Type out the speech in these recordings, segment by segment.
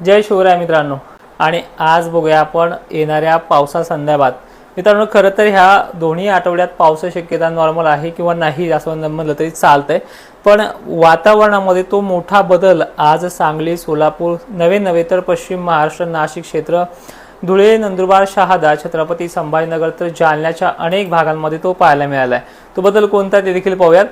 जय शिवराय मित्रांनो. आणि आज बघूया आपण येणाऱ्या पावसासंदर्भात मित्रांनो खरं तर ह्या दोन्ही आठवड्यात पावसा शक्यता नॉर्मल आहे किंवा नाही असं म्हणलं तरी चालतंय. पण वातावरणामध्ये तो मोठा बदल आज सांगली सोलापूर नवे नव्हे तर पश्चिम महाराष्ट्र नाशिक क्षेत्र धुळे नंदुरबार शहादा छत्रपती संभाजीनगर तर जालन्याच्या अनेक भागांमध्ये तो पाहायला मिळाला आहे तो बदल कोणता ते देखील पाहूयात.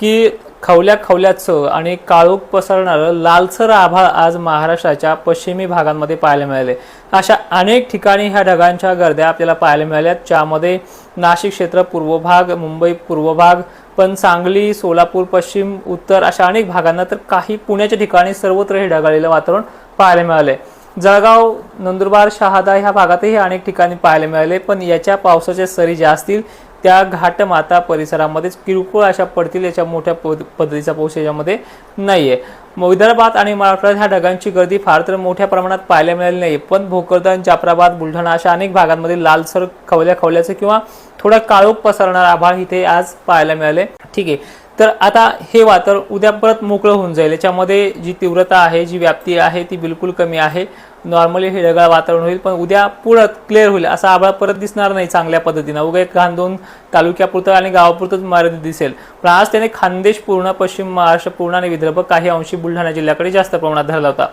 की खवल्या खवल्याचं आणि काळोख पसरणारं लालसर आभाळ आज महाराष्ट्राच्या पश्चिमी भागांमध्ये पाहायला मिळाले. अशा अनेक ठिकाणी ह्या ढगांच्या गर्द्या आपल्याला पाहायला मिळाल्यात. ज्यामध्ये नाशिक क्षेत्र पूर्व भाग मुंबई पूर्व भाग पण सांगली सोलापूर पश्चिम उत्तर अशा अनेक भागांना तर काही पुण्याच्या ठिकाणी सर्वत्र हे ढगाळलेलं वातावरण पाहायला मिळाले जळगाव नंदुरबार शहादा ह्या भागातही अनेक ठिकाणी पाहायला मिळाले पण याच्या पावसाच्या सरी ज्या असतील त्या घाटमाता परिसरामध्येच किरकोळ अशा पडतील याच्या मोठ्या पद- पद्धतीचा पाऊस याच्यामध्ये नाही आहे विदर्भात आणि मराठवाड्यात ह्या ढगांची गर्दी फार तर मोठ्या प्रमाणात पाहायला मिळाली नाही पण भोकरदन जाफराबाद बुलढाणा अशा अनेक भागांमध्ये लालसर खवल्या खवल्याचं किंवा थोडा काळोख पसरणार आभाळ इथे आज पाहायला मिळाले. ठीक. आहे तर आता हे वातावरण उद्या परत मोकळं होऊन जाईल. याच्यामध्ये जी तीव्रता आहे जी व्याप्ती आहे ती बिलकुल कमी आहे. नॉर्मली हे ढगाळ वातावरण होईल पण उद्या पुढं क्लिअर होईल असा आभाळ परत दिसणार नाही चांगल्या पद्धतीनं. उगा एक दोन तालुक्यापुरतं आणि गावापुरतंच मर्यादित दिसेल. पण आज त्याने खानदेश पूर्ण पश्चिम महाराष्ट्र पूर्ण आणि विदर्भ काही अंशी बुलढाणा जिल्ह्याकडे जास्त प्रमाणात धरला होता.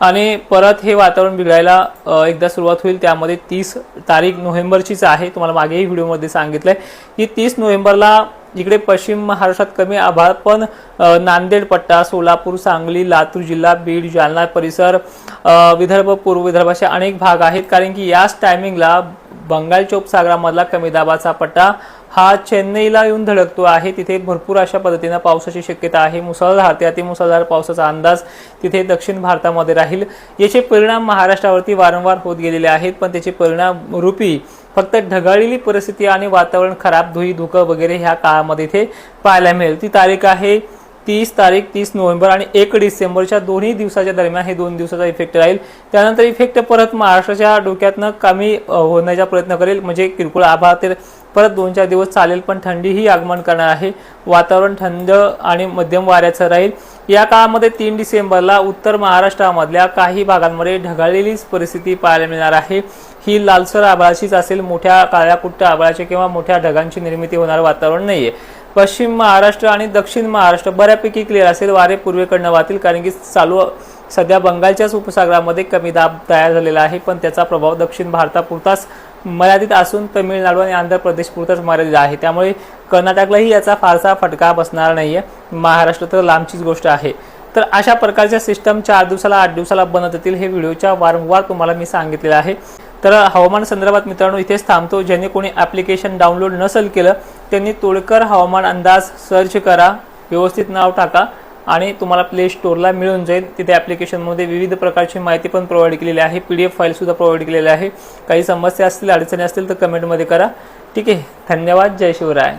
आणि परत हे वातावरण बिघडायला एकदा सुरुवात होईल त्यामध्ये तीस तारीख नोव्हेंबरचीच आहे. तुम्हाला मागेही व्हिडिओमध्ये सांगितलं आहे की तीस नोव्हेंबरला इकडे पश्चिम महाराष्ट्रात कमी आभाळ पण नांदेड पट्टा सोलापूर सांगली लातूर जिल्हा बीड जालना परिसर विदर्भ पूर्व विदर्भ असे अनेक भाग आहेत. कारण की याच टायमिंगला बंगालच्या उपसागरामधला कमी दाबाचा पट्टा हा चेन्नईला येऊन धडकतो आहे. तिथे भरपूर अशा पद्धतीनं पावसाची शक्यता आहे. मुसळधार ते अतिमुसळधार पावसाचा अंदाज तिथे दक्षिण भारतामध्ये राहील. याचे परिणाम महाराष्ट्रावरती वारंवार होत गेलेले आहेत. पण त्याचे परिणाम रूपी फक्त ढगाळलेली परिस्थिती आणि वातावरण खराब धुई धुकं वगैरे ह्या काळामध्ये इथे पाहायला मिळेल. ती तारीख आहे तीस तारीख तीस नोव्हेंबर आणि एक डिसेंबरच्या दोन्ही दिवसाच्या दरम्यान हे दोन दिवसाचा इफेक्ट राहील. त्यानंतर इफेक्ट परत महाराष्ट्राच्या डोक्यातनं कमी होण्याचा प्रयत्न करेल. म्हणजे किरकोळ आभाळ ते परत दोन चार दिवस चालेल पण थंडीही आगमन करणार आहे. वातावरण थंड आणि मध्यम वाऱ्याचं राहील. या काळामध्ये तीन डिसेंबरला उत्तर महाराष्ट्रामधल्या काही भागांमध्ये ढगाळलेलीच परिस्थिती पाहायला मिळणार आहे. ही लालसर आभाळाचीच असेल मोठ्या काळ्याकुट्ट आभाळाची किंवा मोठ्या ढगांची निर्मिती होणार वातावरण नाहीये. पश्चिम महाराष्ट्र आणि दक्षिण महाराष्ट्र बऱ्यापैकी क्लिअर असेल वारे पूर्वेकडनं वाहतील कारण की चालू सध्या बंगालच्याच उपसागरामध्ये कमी दाब तयार झालेला आहे पण त्याचा प्रभाव दक्षिण भारतापुरताच मर्यादित असून तमिळनाडू आणि आंध्र प्रदेश पुरताच मर्यादित आहे. त्यामुळे कर्नाटकलाही याचा फारसा फटका बसणार नाहीये. महाराष्ट्र तर लांबचीच गोष्ट आहे. तर अशा प्रकारच्या सिस्टम चार दिवसाला आठ दिवसाला बनत येतील हे व्हिडिओच्या वारंवार तुम्हाला मी सांगितलेलं आहे. तर हवामान संदर्भात मित्रांनो इथेच थांबतो. ज्यांनी कोणी ॲप्लिकेशन डाउनलोड नसेल केलं त्यांनी तोडकर हवामान अंदाज सर्च करा. व्यवस्थित नाव टाका. आणि तुम्हाला प्ले स्टोअरला मिळून जाईल. तिथे ॲप्लिकेशनमध्ये विविध प्रकारची माहिती पण प्रोव्हाइड केलेली आहे. पी डी एफ फाईलसुद्धा प्रोव्हाइड केलेली आहे. काही समस्या असतील अडचणी असतील तर कमेंटमध्ये करा. ठीक आहे. धन्यवाद. जय शिवराय.